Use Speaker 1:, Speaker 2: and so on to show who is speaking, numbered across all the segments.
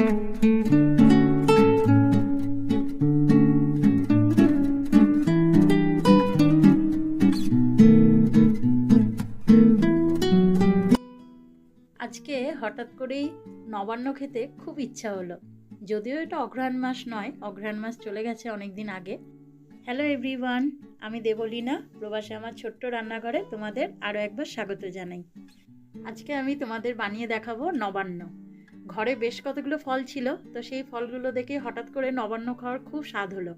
Speaker 1: আজকে হঠাৎ করেই নবান্ন খেতে খুব ইচ্ছা হলো। যদিও এটা অঘ্রাণ মাস নয়, অঘ্রাণ মাস চলে গেছে অনেক দিন আগে। হ্যালো এভরিওয়ান আমি দেবলীনা, প্রবাসে আমার ছোট্ট রান্নাঘরে তোমাদের আরও একবার স্বাগত জানাই। আজকে আমি তোমাদের বানিয়ে দেখাবো নবান্ন। ঘরে বেশ কতগুলো ফল ছিল, তো সেই ফলগুলো দেখে হঠাৎ করে নবান্ন খাওয়ার খুব স্বাদ হলো।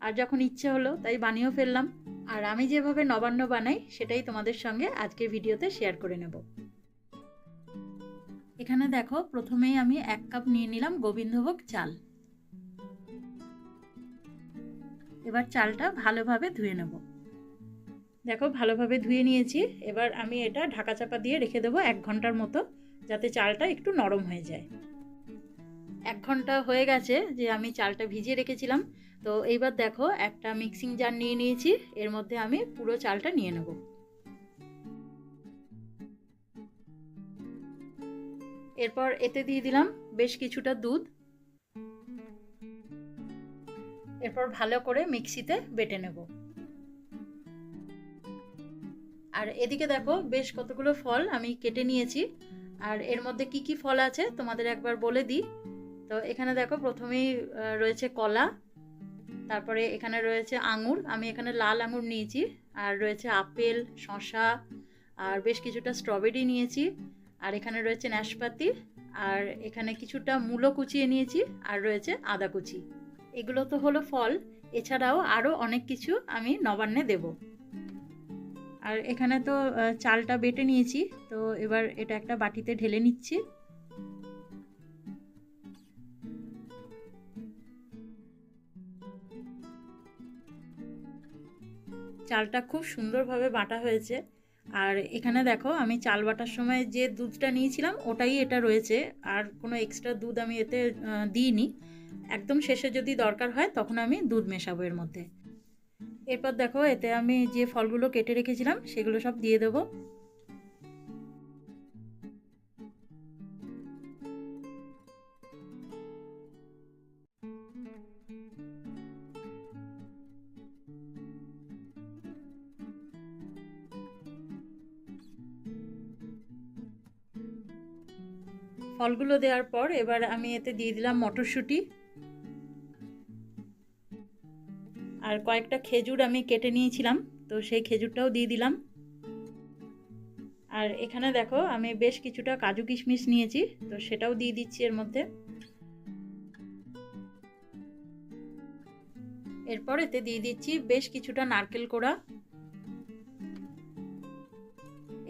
Speaker 1: আর যখন ইচ্ছে হলো, তাই বানিয়েও ফেললাম। আর আমি যেভাবে নবান্ন বানাই, সেটাই তোমাদের সঙ্গে আজকের ভিডিওতে শেয়ার করে নেব। এখানে দেখো, প্রথমেই আমি এক কাপ নিয়ে নিলাম গোবিন্দভোগ চাল। এবার চালটা ভালোভাবে ধুয়ে নেব। দেখো, ভালোভাবে ধুয়ে নিয়েছি। এবার আমি এটা ঢাকা চাপা দিয়ে রেখে দেবো এক ঘণ্টার মতো। যাতে চালটা একটু নরম হয়ে যায়। এক ঘণ্টা হয়ে গেছে যে আমি চালটা ভিজিয়ে রেখেছিলাম। তো এইবার দেখো একটা মিক্সিং জার নিয়ে নিয়েছি, এর মধ্যে আমি পুরো চালটা নিয়ে নেব। এরপর এতে দিয়ে দিলাম বেশ কিছুটা দুধ। এরপর ভালো করে মিক্সিতে বেটে নেব। আর এদিকে দেখো বেশ কতগুলো ফল আমি কেটে নিয়েছি। আর এর মধ্যে কি কি ফল আছে তোমাদের একবার বলে দিই। তো এখানে দেখো প্রথমেই রয়েছে কলা, তারপরে এখানে রয়েছে আঙুর, আমি এখানে লাল আঙুর নিয়েছি, আর রয়েছে আপেল শশা আর বেশ কিছুটা স্ট্রবেরি নিয়েছি, আর এখানে রয়েছে নাশপাতি, আর এখানে কিছুটা মূলো কুচিয়ে নিয়েছি, আর রয়েছে আদা কুচি। এগুলো তো হলো ফল, এছাড়াও আরও অনেক কিছু আমি নবান্নে দেব। আর এখানে তো চালটা বেটে নিয়েছি। তো এবার এটা একটা বাটিতে ঢেলে নিচ্ছি। চালটা খুব সুন্দরভাবে বাটা হয়েছে। আর এখানে দেখো, আমি চাল বাটার সময় যে দুধটা নিয়েছিলাম, ওটাই এটা রয়েছে। আর কোনো এক্সট্রা দুধ আমি এতে দিইনি। একদম শেষে যদি দরকার হয়, তখন আমি দুধ মেশাবো এর মধ্যে। এরপর দেখো, এতে আমি যে ফলগুলো কেটে রেখেছিলাম, সেগুলো সব দিয়ে দেবো। ফলগুলো দেওয়ার পর এবার আমি এতে দিয়ে দিলাম মটরশুঁটি। আর কয়েকটা খেজুর আমি কেটে নিয়েছিলাম, তো সেই খেজুরটাও দিয়ে দিলাম। আর এখানে দেখো, আমি বেশ কিছুটা কাজু কিশমিশ নিয়েছি, তো সেটাও দিয়ে দিচ্ছি এর মধ্যে। এরপর এতে দিয়ে দিচ্ছি বেশ কিছুটা নারকেল কোড়া।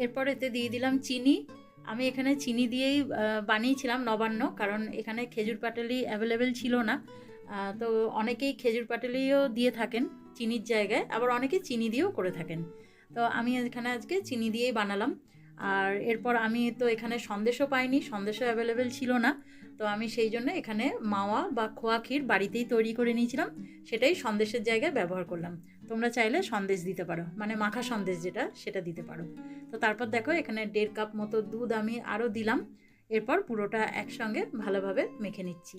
Speaker 1: এরপর এতে দিয়ে দিলাম চিনি। আমি এখানে চিনি দিয়েই বানিয়েছিলাম নবান্ন, কারণ এখানে খেজুর পাটালি অ্যাভেলেবেল ছিল না। তো অনেকেই খেজুর পাটালিও দিয়ে থাকেন চিনির জায়গায়, আবার অনেকে চিনি দিয়েও করে থাকেন। তো আমি এখানে আজকে চিনি দিয়েই বানালাম। আর এরপর আমি তো এখানে সন্দেশও পাইনি, সন্দেশও অ্যাভেলেবেল ছিল না। তো আমি সেই জন্য এখানে মাওয়া বা খোয়া ক্ষীর বাড়িতেই তৈরি করে নিয়েছিলাম। সেটাই সন্দেশের জায়গায় ব্যবহার করলাম। তোমরা চাইলে সন্দেশ দিতে পারো মানে মাখা সন্দেশ যেটা, সেটা দিতে পারো। তো তারপর দেখো, এখানে দেড় কাপ মতো দুধ আমি আরও দিলাম। এরপর পুরোটা একসঙ্গে ভালোভাবে মেখে নিচ্ছি।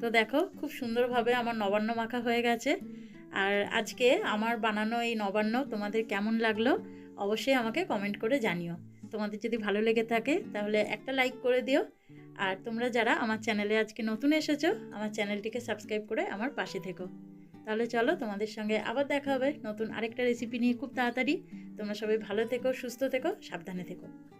Speaker 1: তো দেখো, খুব সুন্দরভাবে আমার নবান্ন মাখা হয়ে গেছে। আর আজকে আমার বানানো এই নবান্ন তোমাদের কেমন লাগল অবশ্যই আমাকে কমেন্ট করে জানিও। তোমাদের যদি ভালো লেগে থাকে তাহলে একটা লাইক করে দিও। আর তোমরা যারা আমার চ্যানেলে আজকে নতুন এসেছ, আমার চ্যানেলটিকে সাবস্ক্রাইব করে আমার পাশে থেকো। তাহলে চলো তোমাদের সঙ্গে আবার দেখা হবে নতুন আরেকটা রেসিপি নিয়ে খুব তাড়াতাড়ি। তোমরা সবাই ভালো থেকো, সুস্থ থেকো, সাবধানে থেকো।